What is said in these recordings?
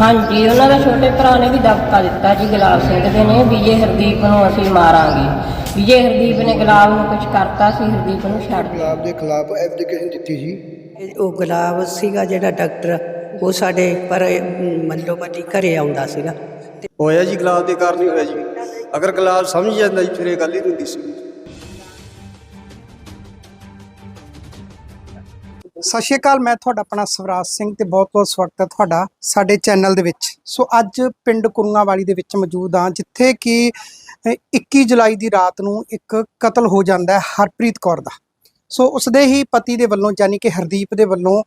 ਹਾਂਜੀ ਉਹਨਾਂ ਦੇ ਛੋਟੇ ਭਰਾ ਨੇ ਵੀ ਦਬਕਾ ਦਿੱਤਾ ਜੀ ਗੁਲਾਬ ਸਿੰਘ ਦੇ ਨੇ ਵੀ ਜੇ ਹਰਦੀਪ ਨੂੰ ਅਸੀਂ ਮਾਰਾਂਗੇ। ਵੀ ਜੇ ਹਰਦੀਪ ਨੇ ਗੁਲਾਬ ਨੂੰ ਕੁਝ ਕਰਤਾ ਸੀ ਹਰਦੀਪ ਨੂੰ ਛੱਡ ਦੇ ਗੁਲਾਬ ਦੇ ਖਿਲਾਫ ਐਪਲੀਕੇਸ਼ਨ ਦਿੱਤੀ ਸੀ। ਇਹ ਉਹ ਗੁਲਾਬ ਸੀਗਾ ਜਿਹੜਾ ਡਾਕਟਰ ਉਹ ਸਾਡੇ ਪਰ ਮੱਲੋ ਮੱਲੀ ਘਰੇ ਆਉਂਦਾ ਸੀਗਾ। ਹੋਇਆ ਜੀ ਗੁਲਾਬ ਦੇ ਕਾਰਨ ਹੀ ਹੋਇਆ ਜੀ। ਅਗਰ ਗੁਲਾਬ ਸਮਝ ਜਾਂਦਾ ਜੀ ਫਿਰ ਇਹ ਗੱਲ ਹੀ ਨਹੀਂ ਹੁੰਦੀ ਸੀ। ਸਤਿ ਸ਼੍ਰੀ ਅਕਾਲ ਮੈਂ ਤੁਹਾਡਾ ਆਪਣਾ ਸਵਰਾਜ ਸਿੰਘ ਤੇ ਬਹੁਤ-ਬਹੁਤ ਸਵਾਗਤ ਹੈ ਤੁਹਾਡਾ ਸਾਡੇ ਚੈਨਲ ਦੇ ਵਿੱਚ। ਸੋ ਅੱਜ ਪਿੰਡ ਕੁਰੂੰਗਾਵਾਲੀ ਦੇ ਵਿੱਚ ਮੌਜੂਦ ਹਾਂ ਜਿੱਥੇ ਕਿ ਅ, 21 ਜੁਲਾਈ ਦੀ ਰਾਤ ਨੂੰ ਇੱਕ ਕਤਲ ਹੋ ਜਾਂਦਾ ਹੈ ਹਰਪ੍ਰੀਤ ਕੌਰ ਦਾ। ਸੋ ਉਸਦੇ ਹੀ ਪਤੀ ਦੇ ਵੱਲੋਂ ਯਾਨੀ ਕਿ ਹਰਦੀਪ ਦੇ ਵੱਲੋਂ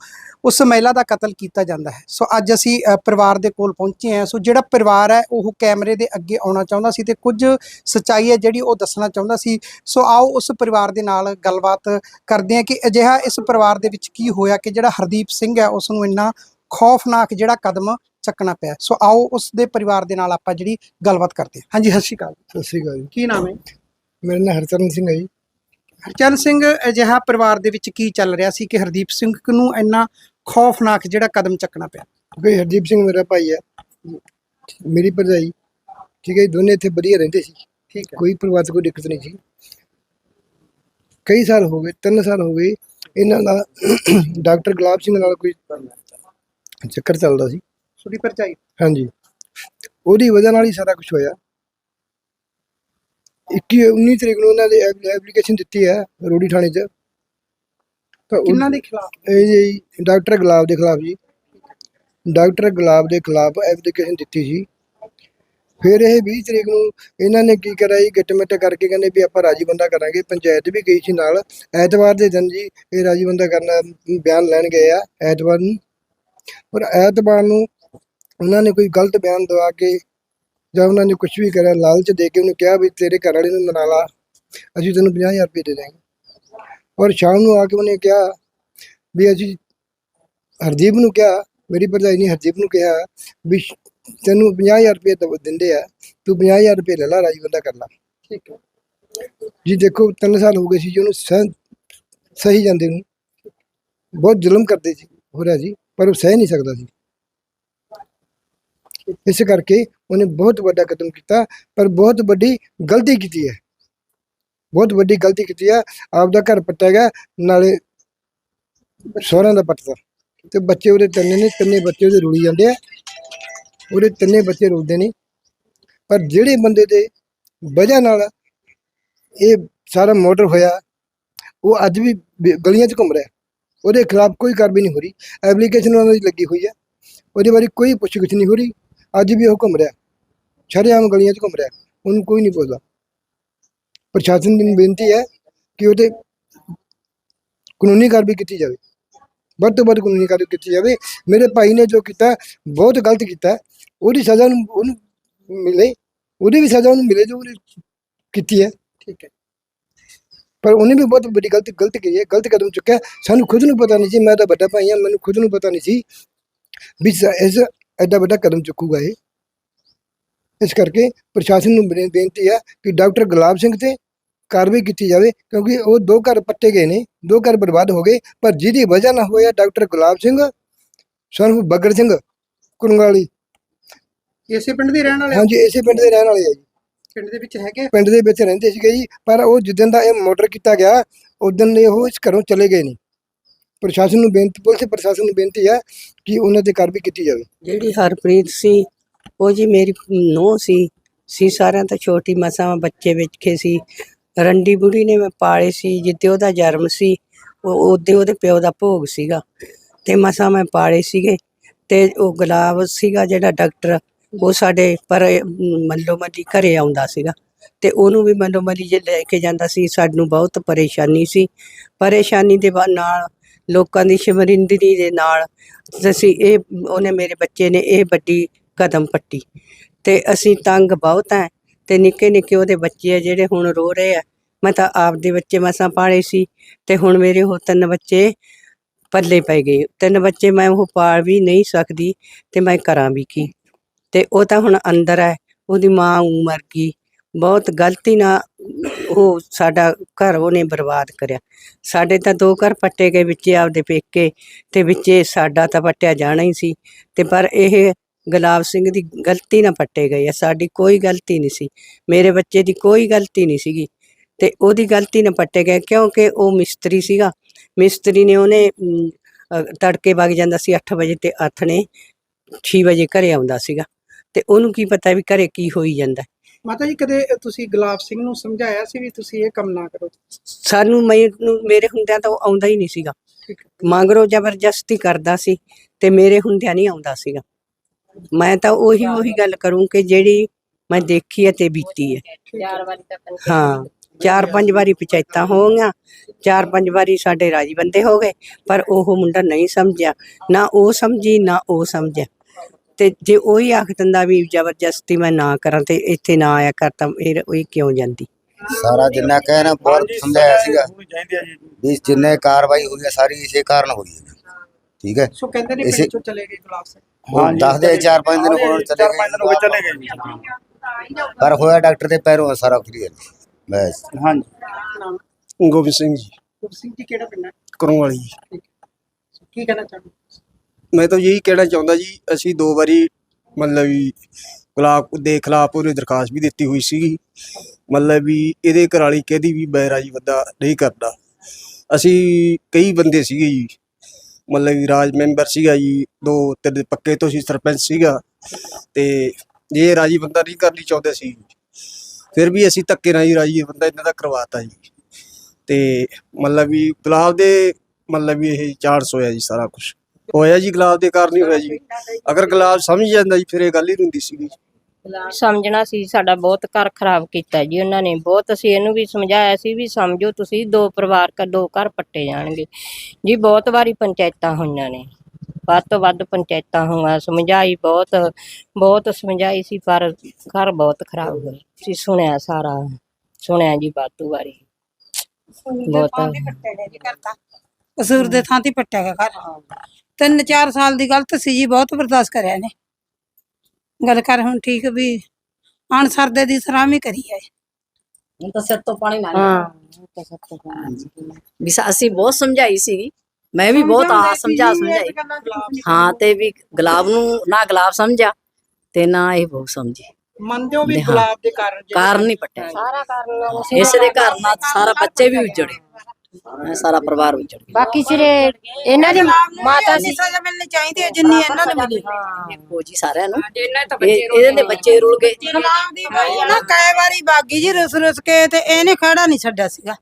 ਉਸ ਮਹਿਲਾ ਦਾ ਕਤਲ ਕੀਤਾ ਜਾਂਦਾ ਹੈ। ਸੋ ਅੱਜ ਅਸੀਂ ਪਰਿਵਾਰ ਦੇ ਕੋਲ ਪਹੁੰਚੇ ਹਾਂ। ਸੋ ਜਿਹੜਾ ਪਰਿਵਾਰ ਹੈ ਉਹ ਕੈਮਰੇ ਦੇ ਅੱਗੇ ਆਉਣਾ ਚਾਹੁੰਦਾ ਸੀ ਤੇ ਕੁਝ ਸੱਚਾਈ ਹੈ ਜਿਹੜੀ ਉਹ ਦੱਸਣਾ ਚਾਹੁੰਦਾ ਸੀ। ਸੋ ਆਓ ਉਸ ਪਰਿਵਾਰ ਦੇ ਨਾਲ ਗੱਲਬਾਤ ਕਰਦੇ ਹਾਂ ਕਿ ਅਜਿਹਾ ਇਸ ਪਰਿਵਾਰ ਦੇ ਵਿੱਚ ਕੀ ਹੋਇਆ ਕਿ ਜਿਹੜਾ ਹਰਦੀਪ ਸਿੰਘ ਹੈ ਉਸ ਨੂੰ ਇੰਨਾ ਖੌਫਨਾਕ ਜਿਹੜਾ ਕਦਮ ਚੱਕਣਾ ਪਿਆ। ਸੋ ਆਓ ਉਸ ਦੇ ਪਰਿਵਾਰ ਦੇ ਨਾਲ ਆਪਾਂ ਜਿਹੜੀ ਗੱਲਬਾਤ ਕਰਦੇ ਹਾਂ। ਹਾਂਜੀ ਸਤਿ ਸ਼੍ਰੀ ਅਕਾਲ। ਸਤਿ ਸ਼੍ਰੀ ਅਕਾਲ ਕੀ ਨਾਮ ਹੈ? ਮੇਰਾ ਨਾਮ ਹਰਚਰਨ ਸਿੰਘ ਹੈ ਜੀ। ਹਰਚਰਨ ਸਿੰਘ ਅਜਿਹਾ ਪਰਿਵਾਰ ਦੇ ਵਿੱਚ ਕੀ ਚੱਲ ਰਿਹਾ ਸੀ ਕਿ ਹਰਦੀਪ ਸਿੰਘ ਨੂੰ ਇੰਨਾ ਖੌਫਨਾਕ ਜਿਹੜਾ ਕਦਮ ਚੱਕਣਾ ਪਿਆ? ਕਿਉਂਕਿ ਹਰਦੀਪ ਸਿੰਘ ਮੇਰਾ ਭਾਈ ਹੈ ਮੇਰੀ ਭਰਜਾਈ। ਠੀਕ ਹੈ ਦੋਨੇ ਇੱਥੇ ਵਧੀਆ ਰਹਿੰਦੇ ਸੀ। ਠੀਕ ਹੈ। ਕੋਈ ਪਰਿਵਾਰ 'ਚ ਕੋਈ ਦਿੱਕਤ ਨਹੀਂ ਸੀ। ਕਈ ਸਾਲ ਹੋ ਗਏ ਤਿੰਨ ਸਾਲ ਹੋ ਗਏ ਇਹਨਾਂ ਦਾ ਡਾਕਟਰ ਗੁਲਾਬ ਸਿੰਘ ਨਾਲ ਕੋਈ ਚੱਕਰ ਚੱਲਦਾ ਸੀ। ਸੁਦੀ ਪਰਚਾਈ ਹਾਂਜੀ। ਉਹਦੀ ਵਜ੍ਹਾ ਨਾਲ ਹੀ ਸਾਰਾ ਕੁਝ ਹੋਇਆ। 21 19 ਤਰੀਕ ਨੂੰ ਉਹਨਾਂ ਦੇ ਐਪਲੀਕੇਸ਼ਨ ਦਿੱਤੀ ਹੈ ਰੋੜੀ ਥਾਣੇ 'ਚ। ਤਾਂ ਉਹ- ਕਿੰਨਾਂ ਦੇ ਖਿਲਾਫ? ਇਹ ਜੀ ਡਾਕਟਰ ਗੁਲਾਬ ਦੇ ਖਿਲਾਫ ਜੀ। ਡਾਕਟਰ ਗੁਲਾਬ ਦੇ ਖਿਲਾਫ ਐਪਲੀਕੇਸ਼ਨ ਦਿੱਤੀ ਸੀ। ਫਿਰ ਇਹ 20 ਤਰੀਕ ਨੂੰ ਇਹਨਾਂ ਨੇ ਕੀ ਕਰਿਆ ਜੀ? ਗਿੱਟਮਿੱਟ ਕਰਕੇ ਕਹਿੰਦੇ ਵੀ ਆਪਾਂ ਰਾਜੀ ਬੰਦਾ ਕਰਾਂਗੇ। ਪੰਚਾਇਤ ਵੀ ਗਈ ਸੀ ਨਾਲ। ਐਤਵਾਰ ਦੇ ਦਿਨ ਜੀ ਇਹ ਰਾਜੀ ਬੰਦਾ ਕਰਨਾ ਬਿਆਨ ਲੈਣ ਗਏ ਆ ਐਤਵਾਰ ਨੂੰ। ਪਰ ਐਤਵਾਰ ਨੂੰ ਉਹਨਾਂ ਨੇ ਕੋਈ ਗਲਤ ਬਿਆਨ ਦਵਾ ਕੇ ਜਾਂ ਉਹਨਾਂ ਨੇ ਕੁਝ ਵੀ ਕਰਿਆ ਲਾਲਚ ਦੇ ਕੇ ਉਹਨੂੰ ਕਿਹਾ ਵੀ ਤੇਰੇ ਘਰ ਵਾਲੇ ਨੂੰ ਮਨਾ ਲਾ ਅਸੀਂ ਤੈਨੂੰ 50000 ਰੁਪਏ ਦੇ ਦਾਂਗੇ ਔਰ ਸ਼ਾਮ ਨੂੰ ਆ ਕੇ ਉਹਨੇ ਕਿਹਾ ਵੀ ਅਸੀਂ ਹਰਦੀਪ ਨੂੰ ਕਿਹਾ ਮੇਰੀ ਭਰਜਾਈ ਨੇ ਹਰਦੀਪ ਨੂੰ ਕਿਹਾ ਵੀ ਤੈਨੂੰ 50000 ਰੁਪਏ ਦਿੰਦੇ ਆ ਤੂੰ 50000 ਰੁਪਏ ਲੈ ਲਾ ਰਾਜੀ ਬੰਦਾ ਕਰ ਲਾ। ਠੀਕ ਹੈ। ਜੀ ਦੇਖੋ 3 ਸਾਲ ਹੋ ਗਏ ਸੀ ਜੀ ਉਹਨੂੰ ਸਹੀ ਜਾਂਦੇ ਨੂੰ। ਬਹੁਤ ਜ਼ੁਲਮ ਕਰਦੇ ਸੀ ਹੋ ਰਿਹਾ ਜੀ ਪਰ ਉਹ ਸਹਿ ਨਹੀਂ ਸਕਦਾ ਸੀ। ਇਸ ਕਰਕੇ ਉਹਨੇ ਬਹੁਤ ਵੱਡਾ ਕਦਮ ਕੀਤਾ, ਪਰ ਬਹੁਤ ਵੱਡੀ ਗਲਤੀ ਕੀਤੀ ਹੈ। ਬਹੁਤ ਵੱਡੀ ਗਲਤੀ ਕੀਤੀ ਹੈ, ਆਪਦਾ ਘਰ ਪੱਟਿਆ ਗਿਆ, ਨਾਲੇ ਸਹੁਰਿਆਂ ਦਾ ਪੱਟਦਾ ਤੇ ਬੱਚੇ ਉਹਦੇ ਤਿੰਨੇ ਨੇ, ਤਿੰਨੇ ਬੱਚੇ ਉਹਦੇ ਰੁਲੀ ਜਾਂਦੇ ਆ। ਉਹਦੇ ਤਿੰਨੇ ਬੱਚੇ ਰੁਲਦੇ ਨੇ। ਪਰ ਜਿਹੜੇ ਬੰਦੇ ਦੇ ਵਜ੍ਹਾ ਨਾਲ ਇਹ ਸਾਰਾ ਮੋਟਰ ਹੋਇਆ, ਉਹ ਅੱਜ ਵੀ ਗਲੀਆਂ 'ਚ ਘੁੰਮ ਰਿਹਾ। ਉਹਦੇ ਖਿਲਾਫ ਕੋਈ ਕਾਰਵਾਈ ਨਹੀਂ ਹੋ ਰਹੀ। ਐਪਲੀਕੇਸ਼ਨ ਉਹਨਾਂ ਦੀ ਲੱਗੀ ਹੋਈ ਹੈ। ਉਹਦੇ ਬਾਰੇ ਕੋਈ ਪੁੱਛਗਿੱਛ ਨਹੀਂ ਹੋ ਰਹੀ। ਅੱਜ ਵੀ ਉਹ ਘੁੰਮ ਰਿਹਾ। ਸ਼ਰੇਆਮ ਗਲੀਆਂ 'ਚ ਘੁੰਮ ਰਿਹਾ। ਉਹਨੂੰ ਕੋਈ ਨਹੀਂ ਪੁੱਛਦਾ ਪ੍ਰਸ਼ਾਸਨ ਦੀ ਬੇਨਤੀ ਹੈ ਕਿ ਉਹਦੇ ਕਾਨੂੰਨੀ ਕਾਰਵਾਈ ਕੀਤੀ ਜਾਵੇ। ਵੱਧ ਤੋਂ ਵੱਧ ਕਾਨੂੰਨੀ ਕਾਰਵਾਈ ਕੀਤੀ ਜਾਵੇ। ਮੇਰੇ ਭਾਈ ਨੇ ਜੋ ਕੀਤਾ, ਬਹੁਤ ਗਲਤ ਕੀਤਾ। ਉਹਦੀ ਸਜ਼ਾ ਨੂੰ ਉਹਨੂੰ ਮਿਲੇ। ਉਹਦੀ ਵੀ ਸਜ਼ਾ ਉਹਨੂੰ ਮਿਲੇ ਜੋ ਉਹਨੇ ਕੀਤੀ ਹੈ। ਠੀਕ ਹੈ। ਪਰ ਉਹਨੇ ਵੀ ਬਹੁਤ ਵੱਡੀ ਗਲਤੀ, ਗਲਤ ਕੀਤੀ ਹੈ। ਗਲਤ ਕਦਮ ਚੁੱਕਿਆ। ਸਾਨੂੰ ਖੁਦ ਨੂੰ ਪਤਾ ਨਹੀਂ ਸੀ। ਮੈਂ ਤਾਂ ਵੱਡਾ ਭਾਈ ਹਾਂ। ਮੈਨੂੰ ਖੁਦ ਨੂੰ ਪਤਾ ਨਹੀਂ ਸੀ। ਵੀ ਇਸ ਐਡਾ ਵੱਡਾ ਕਦਮ ਚੁੱਕੂਗਾ ਇਹ। ਇਸ ਕਰਕੇ ਪ੍ਰਸ਼ਾਸਨ ਨੂੰ ਬੇ- ਬੇਨਤੀ ਹੈ ਕਿ ਡਾਕਟਰ ਗੁਲਾਬ ਸਿੰਘ ਤੇ ਕਾਰਵਾਈ ਕੀਤੀ ਜਾਵੇ ਕਿਉਂਕਿ ਉਹ ਦੋ ਘਰ ਪੱਟੇ ਗਏ ਨੇ ਦੋ ਘਰ ਬਰਬਾਦ ਹੋ ਗਏ ਪਰ ਜਿਹਦੀ ਵਜ੍ਹਾ ਨਾਲ ਹੋਇਆ ਡਾਕਟਰ ਗੁਲਾਬ ਸਿੰਘ ਸਾਨੂੰ ਬਗੜ ਸਿੰਘ ਕੁਰੰਗਾਲੀ। ਇਸੇ ਪਿੰਡ ਦੇ ਰਹਿਣ ਵਾਲੇ ਹਾਂਜੀ ਇਸੇ ਪਿੰਡ ਦੇ ਰਹਿਣ ਵਾਲੇ ਆ ਜੀ। ਪਿੰਡ ਦੇ ਵਿੱਚ ਹੈਗੇ ਪਿੰਡ ਦੇ ਵਿੱਚ ਰਹਿੰਦੇ ਸੀਗੇ ਜੀ ਪਰ ਉਹ ਜਿੱਦਣ ਦਾ ਇਹ ਮਰਡਰ ਕੀਤਾ ਗਿਆ ਉਦੋਂ ਦੇ ਉਹ ਇਸ ਘਰੋਂ ਚਲੇ ਗਏ ਨੇ। ਪ੍ਰਸ਼ਾਸਨ ਨੂੰ ਬੇਨਤੀ, ਪੁਲਿਸ ਪ੍ਰਸ਼ਾਸਨ ਨੂੰ ਬੇਨਤੀ ਹੈ ਕਿ ਉਹਨਾਂ ਤੇ ਕਾਰਵਾਈ ਕੀਤੀ ਜਾਵੇ। ਜਿਹੜੀ ਹਰਪ੍ਰੀਤ ਸੀ, ਉਹ ਜੀ ਮੇਰੀ ਨੂੰਹ ਸੀ। ਸੀ ਸਾਰਿਆਂ ਤੋਂ ਛੋਟੀ, ਮਸਾਂ ਬੱਚੇ ਵੇਖੇ ਸੀ। ਰੰਡੀ ਬੁੜੀ ਨੇ ਮੈਂ ਪਾਲੇ ਸੀ, ਜਿੱਦੇ ਉਹਦਾ ਜਨਮ ਸੀ, ਉਹ ਉਹਦੇ ਉਹਦੇ ਪਿਓ ਦਾ ਭੋਗ ਸੀਗਾ। ਤੇ ਮਸਾਂ ਮੈਂ ਪਾਲੇ ਸੀਗੇ। ਤੇ ਉਹ ਗੁਲਾਬ ਸੀਗਾ ਜਿਹੜਾ ਡਾਕਟਰ, ਉਹ ਸਾਡੇ ਪਰ, ਮੱਲੋ ਮੱਲੀ ਘਰੇ ਆਉਂਦਾ ਸੀਗਾ। ਤੇ ਉਹਨੂੰ ਵੀ ਮੱਲੋ ਮੱਲੀ ਜੇ ਲੈ ਕੇ ਜਾਂਦਾ ਸੀ, ਸਾਨੂੰ ਬਹੁਤ ਪਰੇਸ਼ਾਨੀ ਸੀ। ਪਰੇਸ਼ਾਨੀ ਦੇ ਨਾਲ ਲੋਕਾਂ ਦੀ ਸ਼ਮਰਿੰਦਗੀ ਦੇ ਨਾਲ ਅਸੀਂ ਇਹ, ਉਹਨੇ ਮੇਰੇ ਬੱਚੇ ਨੇ ਇਹ ਵੱਡੀ ਕਦਮ ਪੱਟੀ। ਤੇ ਅਸੀਂ ਤੰਗ ਬਹੁਤ ਹੈ ਤੇ ਨਿੱਕੇ ਨਿੱਕੇ ਉਹਦੇ ਬੱਚੇ ਆ ਜਿਹੜੇ ਹੁਣ ਰੋ ਰਹੇ ਆ। ਮੈਂ ਤਾਂ ਆਪਦੇ ਬੱਚੇ ਮਸਾਂ ਪਾਲੇ ਸੀ ਤੇ ਹੁਣ ਮੇਰੇ ਉਹ ਤਿੰਨ ਬੱਚੇ ਪੱਲੇ ਪੈ ਗਏ। ਤਿੰਨ ਬੱਚੇ ਮੈਂ ਉਹ ਪਾਲ ਵੀ ਨਹੀਂ ਸਕਦੀ ਤੇ ਮੈਂ ਕਰਾਂ ਵੀ ਕੀ। ਤੇ ਉਹ ਤਾਂ ਹੁਣ ਅੰਦਰ ਹੈ ਉਹਦੀ ਮਾਂ ਉਮਰ ਮਰ ਗਈ ਬਹੁਤ ਗਲਤੀ ਨਾਲ ਉਹ ਸਾਡਾ ਘਰ ਉਹਨੇ ਬਰਬਾਦ ਕਰਿਆ। ਸਾਡੇ ਤਾਂ ਦੋ ਘਰ ਪੱਟੇ ਗਏ ਵਿੱਚ ਆਪਦੇ ਪੇਕੇ ਤੇ ਵਿੱਚ ਸਾਡਾ ਤਾਂ ਪੱਟਿਆ ਜਾਣਾ ਹੀ ਸੀ। ਤੇ ਪਰ ਇਹ ਗੁਲਾਬ ਸਿੰਘ ਦੀ ਗਲਤੀ ਨਾਲ ਪੱਟੇ ਗਏ ਆ। ਸਾਡੀ ਕੋਈ ਗਲਤੀ ਨਹੀਂ ਸੀ। ਮੇਰੇ ਬੱਚੇ ਦੀ ਕੋਈ ਗਲਤੀ ਨਹੀਂ ਸੀਗੀ। ਤੇ ਉਹਦੀ ਗਲਤੀ ਨਾਲ ਪੱਟੇ ਗਏ ਕਿਉਂਕਿ ਉਹ ਮਿਸਤਰੀ ਸੀਗਾ। ਮਿਸਤਰੀ ਨੇ ਉਹਨੇ ਤੜਕੇ ਵਗ ਜਾਂਦਾ ਸੀ 8 ਵਜੇ ਤੇ ਅੱਠ ਨੇ 6 ਵਜੇ ਘਰੇ ਆਉਂਦਾ ਸੀਗਾ। ਤੇ ਉਹਨੂੰ ਕੀ ਪਤਾ ਵੀ ਘਰੇ ਕੀ ਹੋਈ ਜਾਂਦਾ। ਮਾਤਾ ਜੀ ਕਦੇ ਤੁਸੀਂ ਗੁਲਾਬ ਸਿੰਘ ਨੂੰ ਸਮਝਾਇਆ ਸੀ ਵੀ ਤੁਸੀਂ ਇਹ ਕੰਮ ਨਾ ਕਰੋ? ਸਾਨੂੰ ਮੈਨੂੰ ਮੇਰੇ ਹੁੰਦਿਆਂ ਤਾਂ ਉਹ ਆਉਂਦਾ ਹੀ ਨਹੀਂ ਸੀਗਾ। ਮਗਰੋਂ ਜ਼ਬਰਦਸਤੀ ਕਰਦਾ ਸੀ ਤੇ ਮੇਰੇ ਹੁੰਦਿਆਂ ਨਹੀਂ ਆਉਂਦਾ ਸੀਗਾ। ਮੈਂ ਤਾਂ ਉਹੀ ਉਹੀ ਗੱਲ ਕਰੂੰ ਕਿ ਜਿਹੜੀ ਮੈਂ ਦੇਖੀ ਹੈ ਤੇ ਬੀਤੀ ਹੈ। ਚਾਰ ਵਾਰੀ ਤਾਂ ਪੰਚਾਇਤ ਹਾਂ ਚਾਰ ਪੰਜ ਵਾਰੀ ਪੰਚਾਇਤਾਂ ਹੋ ਗਈਆਂ ਚਾਰ ਪੰਜ ਵਾਰੀ ਸਾਡੇ ਰਾਜੀ ਬੰਦੇ ਹੋ ਗਏ ਪਰ ਉਹ ਮੁੰਡਾ ਨਹੀਂ ਸਮਝਿਆ। ਨਾ ਉਹ ਸਮਝੀ ਨਾ ਉਹ ਸਮਝਿਆ। ਤੇ ਜੇ ਉਹੀ ਆਖ ਦਿੰਦਾ ਵੀ ਜ਼ਬਰਦਸਤੀ ਮੈਂ ਨਾ ਕਰਾਂ ਤੇ ਇੱਥੇ ਨਾ ਆਇਆ ਕਰ ਤਾਂ ਫਿਰ ਉਹ ਕਿਉਂ ਜਾਂਦੀ? ਸਾਰਾ ਜਿੰਨਾ ਕਹਿਣਾ ਬਹੁਤ ਸਮਝਾਇਆ ਸੀਗਾ। ਵੀ ਜਿੰਨੇ ਕਾਰਵਾਈ ਹੋਈ ਹੈ ਸਾਰੀ ਇਸੇ ਕਾਰਨ ਹੋਈ ਹੈ ਠੀਕ ਹੈ? ਸੋ ਕਹਿੰਦੇ ਨੇ ਪਿੰਡ ਚੋਂ ਚਲੇ ਗਏ ਗੁਲਾਬ ਸਿੰਘ ਦੱਸਦੇ ਚਾਰ ਪੰਜ ਦਿਨ ਕੋਲ ਚਲੇ ਗਏ ਪਰ ਹੋਇਆ ਡਾਕਟਰ ਦੇ ਪੈਰੋਂ ਆ ਸਾਰਾ ਕਲੀਅਰ ਬਸ। ਹਾਂਜੀ। ਗੋਬਿੰਦ ਸਿੰਘ ਜੀ। ਗੁਰਸਿੰਘ ਸਿੰਘ ਜੀ ਕਿਹੜਾ ਪਿੰਡ ਹੈ? ਕਰੋਂ ਵਾਲੀ ਕੀ ਕਹਿਣਾ ਚਾਹੁੰਦੇ ਮੈਂ ਤਾਂ ਯਹੀ ਕਹਿਣਾ ਚਾਹੁੰਦਾ ਜੀ, ਅਸੀਂ ਦੋ ਵਾਰੀ ਮਤਲਬ ਵੀ ਗੁਲਾਬ ਦੇ ਖਿਲਾਫ ਉਹਨੇ ਦਰਖਾਸਤ ਵੀ ਦਿੱਤੀ ਹੋਈ ਸੀਗੀ। ਮਤਲਬ ਵੀ ਇਹਦੇ ਘਰ ਵਾਲੀ ਕਹਿੰਦੀ ਵੀ ਮੈਂ ਰਾਜੀ ਬੰਦਾ ਨਹੀਂ ਕਰਦਾ। ਅਸੀਂ ਕਈ ਬੰਦੇ ਸੀਗੇ ਜੀ, ਮਤਲਬ ਵੀ ਰਾਜ ਮੈਂਬਰ ਸੀਗਾ ਜੀ, ਦੋ ਤਿੰਨ ਪੱਕੇ ਤੋਂ ਸੀ, ਸਰਪੰਚ ਸੀਗਾ। ਤੇ ਜੇ ਰਾਜੀ ਬੰਦਾ ਨਹੀਂ ਕਰਨੀ ਚਾਹੁੰਦੇ ਸੀ, ਫਿਰ ਵੀ ਅਸੀਂ ਧੱਕੇ ਨਾਲ ਹੀ ਰਾਜੀ ਬੰਦਾ ਇਹਨਾਂ ਦਾ ਕਰਵਾਤਾ ਜੀ। ਤੇ ਮਤਲਬ ਵੀ ਗੁਲਾਬ ਦੇ ਮਤਲਬ ਵੀ ਇਹ ਚਾਂਸ ਹੋਇਆ ਜੀ ਸਾਰਾ ਕੁਝ ਹੋਇਆ ਜੀ ਗੁਲਾਬ ਦੇ ਕਾਰਨ ਹੀ ਹੋਇਆ ਜੀ। ਅਗਰ ਗੁਲਾਬ ਸਮਝ ਜਾਂਦਾ ਜੀ ਫਿਰ ਇਹ ਗੱਲ ਹੀ ਨਹੀਂ ਹੁੰਦੀ ਸੀਗੀ ਸਮਝਣਾ ਸੀ ਸਾਡਾ ਬਹੁਤ ਘਰ ਖਰਾਬ ਕੀਤਾ ਜੀ ਉਹਨਾਂ ਨੇ। ਬਹੁਤ ਅਸੀਂ ਇਹਨੂੰ ਵੀ ਸਮਝਾਇਆ ਸੀ ਵੀ ਸਮਝੋ ਤੁਸੀਂ ਦੋ ਪਰਿਵਾਰ ਕਾ ਦੋ ਘਰ ਪੱਟੇ ਜਾਣਗੇ। ਜੀ ਬਹੁਤ ਵਾਰੀ ਪੰਚਾਇਤਾਂ ਹੋਈਆਂ ਨੇ। ਵੱਧ ਤੋਂ ਵੱਧ ਪੰਚਾਇਤਾਂ ਹੋਈਆਂ ਸਮਝਾਈ ਬਹੁਤ ਬਹੁਤ ਸਮਝਾਈ ਸੀ ਪਰ ਘਰ ਬਹੁਤ ਖਰਾਬ ਹੋਏ। ਅਸੀਂ ਸੁਣਿਆ ਸਾਰਾ ਸੁਣਿਆ ਜੀ ਬਾਤੂ ਵਾਰੀ। ਬਹੁਤ ਕਸੂਰ ਦੇ ਥਾਂ ਤੇ ਪੱਟਿਆ ਗਿਆ ਘਰ। ਤਿੰਨ ਚਾਰ ਸਾਲ ਦੀ ਗਲਤ ਸੀ ਜੀ ਬਹੁਤ ਬਰਦਾਸ਼ਤ ਕਰਿਆ ਨੇ ਗੱਲ ਕਰ ਹੁਣ ਠੀਕ ਵੀ ਅਣ ਸਰਦੇ ਦੀ ਸਰਾਮੀ ਕਰੀ ਹੈ ਹੁਣ ਤਾਂ ਸਿਰ ਤੋਂ ਪਾਣੀ ਹਾਂ। ਵੀ ਅਸੀਂ ਬਹੁਤ ਸਮਝਾਈ ਸੀਗੀ ਮੈਂ ਵੀ ਬਹੁਤ ਆ ਸਮਝਾ ਸਮਝਾਈ। ਹਾਂ ਤੇ ਵੀ ਗੁਲਾਬ ਨੂੰ ਨਾ ਗੁਲਾਬ ਸਮਝਿਆ ਤੇ ਨਾ ਇਹ ਬਹੁਤ ਸਮਝੀ। ਮੰਨਦੇ ਹੋ ਵੀ। ਗੁਲਾਬ ਦੇ ਕਾਰਨ ਕਾਰਨ ਨਹੀਂ ਪੱਟਿਆ। ਸਾਰਾ ਕਾਰਨ ਇਸੇ ਦੇ ਘਰ ਨਾਲ ਸਾਰਾ ਬੱਚੇ ਵੀ ਉਜੜੇ। ਸਾਰਾ ਪਰਿਵਾਰ ਗਿਆ। ਬਾਕੀ ਸਿਰੇ ਇਹਨਾਂ ਦੀ ਮਾਤਾ ਸੀ ਸਜ਼ਾ ਮਿਲਣੀ ਚਾਹੀਦੀ ਹੈ ਜਿੰਨੀ ਇਹਨਾਂ ਨੂੰ ਮਿਲੀ ਹੋ। ਜੀ ਸਾਰਿਆਂ ਨੂੰ। ਇਹ- ਇਹਦੇ ਦੇ ਬੱਚੇ ਰੁਲ ਗਏ। ਨਾ ਕਈ ਵਾਰੀ ਬਾਗੀ ਜੀ ਰੁਸ ਰੁਸ ਕੇ ਤੇ ਇਹਨੇ ਖੜਾ ਨਹੀਂ ਛੱਡਿਆ ਸੀਗਾ।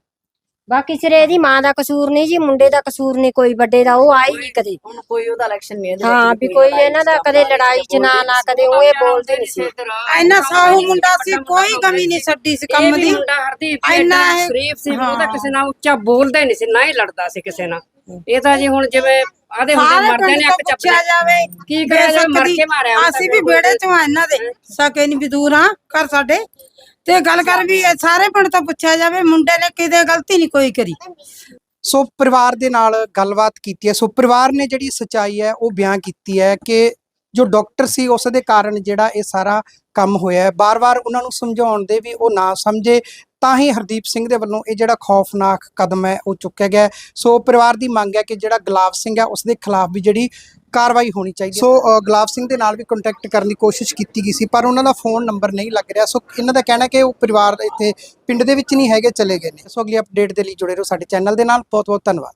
ਬਾਕੀ ਸਿਰੇ ਇਹਦੀ ਮਾਂ ਦਾ ਕਸੂਰ ਨਹੀਂ ਜੀ ਮੁੰਡੇ ਦਾ ਕਸੂਰ ਨਹੀਂ ਕੋਈ ਵੱਡੇ ਦਾ ਉਹ ਆਈ ਨਹੀਂ ਕਦੇ। ਹੁਣ ਕੋਈ ਉਹਦਾ ਇਲੈਕਸ਼ਨ ਨਹੀਂ ਇਹਦੇ ਹਾਂ ਵੀ ਕੋਈ ਇਹਨਾਂ ਦਾ ਕਦੇ ਲੜਾਈ ਚ ਨਾ ਨਾ ਕਦੇ ਉਹ ਇਹ ਬੋਲਦੇ ਨਹੀਂ ਸੀ। ਇੰਨਾ ਸਾਹੂ ਮੁੰਡਾ ਸੀ ਕੋਈ ਕਮੀ ਨਹੀਂ ਛੱਡੀ ਸੀ ਕੰਮ ਦੀ। ਮੁੰਡਾ ਹਰਦੀਪ ਇੰਨਾ ਸ਼ਰੀਫ ਸੀ ਉਹਦਾ ਕਿਸੇ ਨਾਲ ਉੱਚਾ ਬੋਲਦਾ ਨਹੀਂ ਸੀ ਨਾ ਹੀ ਲੜਦਾ ਸੀ ਕਿਸੇ ਨਾਲ। ਇਹ ਤਾਂ ਜੀ ਹੁਣ ਜਿਵੇਂ ਆਦੇ ਹੁੰਦੇ ਮਰਦੇ ਨੇ ਤੋਂ ਇੱਕ ਪੁੱਛਿਆ ਚੱਪੇ ਜਾਵੇ ਕੀ ਕਰਿਆ ਮਰ ਕੇ ਮਾਰਿਆ ਅਸੀਂ ਵੀ ਬੇੜੇ ਚੋਂ ਆ ਇਹਨਾਂ ਦੇ। ਸਕੇ ਨਹੀਂ ਵੀ ਦੂਰ ਹਾਂ ਘਰ ਸਾਡੇ। ਤੇ ਗੱਲ ਕਰ ਵੀ ਇਹ ਸਾਰੇ ਪਿੰਡ ਤੋਂ ਪੁੱਛਿਆ ਜਾਵੇ, ਮੁੰਡੇ ਨੇ ਕਿਤੇ ਗਲਤੀ ਨਹੀਂ ਕੋਈ ਕਰੀ। ਸੋ ਪਰਿਵਾਰ ਦੇ ਨਾਲ ਗੱਲਬਾਤ ਕੀਤੀ ਹੈ। ਸੋ ਪਰਿਵਾਰ ਨੇ ਜਿਹੜੀ ਸਚਾਈ ਹੈ, ਉਹ ਬਿਆਨ ਕੀਤੀ ਹੈ ਕਿ ਜੋ ਡਾਕਟਰ ਸੀ, ਉਸ ਦੇ ਕਾਰਨ ਜਿਹੜਾ ਇਹ ਸਾਰਾ ਕੰਮ ਹੋਇਆ ਹੈ। ਬਾਰ-ਬਾਰ ਉਹਨਾਂ ਨੂੰ ਸਮਝਾਉਣ ਦੇ ਵੀ ਉਹ ਨਾ ਸਮਝੇ। ਤਾਂ ਹੀ ਹਰਦੀਪ ਸਿੰਘ ਦੇ ਵੱਲੋਂ ਇਹ ਜਿਹੜਾ ਖੌਫਨਾਕ ਕਦਮ ਹੈ ਉਹ ਚੁੱਕਿਆ ਗਿਆ ਸੋ ਪਰਿਵਾਰ ਦੀ ਮੰਗ ਹੈ ਕਿ ਜਿਹੜਾ ਗੁਲਾਬ ਸਿੰਘ ਹੈ ਉਸ ਦੇ ਖਿਲਾਫ ਵੀ ਜਿਹੜੀ ਕਾਰਵਾਈ ਹੋਣੀ ਚਾਹੀਦੀ ਸੋ ਅ, ਗੁਲਾਬ ਸਿੰਘ ਦੇ ਨਾਲ ਵੀ ਕੰਟੈਕਟ ਕਰਨ ਦੀ ਕੋਸ਼ਿਸ਼ ਕੀਤੀ ਗਈ ਸੀ ਪਰ ਉਹਨਾਂ ਦਾ ਫੋਨ ਨੰਬਰ ਨਹੀਂ ਲੱਗ ਰਿਹਾ। ਸੋ ਇਹਨਾਂ ਦਾ ਕਹਿਣਾ ਕਿ ਉਹ ਪਰਿਵਾਰ ਇੱਥੇ ਪਿੰਡ ਦੇ ਵਿੱਚ ਨਹੀਂ ਹੈਗੇ ਚਲੇ ਗਏ ਨੇ। ਸੋ ਅਗਲੀ ਅਪਡੇਟ ਦੇ ਲਈ ਜੁੜੇ ਰਹੋ ਸਾਡੇ ਚੈਨਲ ਦੇ ਨਾਲ। ਬਹੁਤ ਬਹੁਤ ਧੰਨਵਾਦ।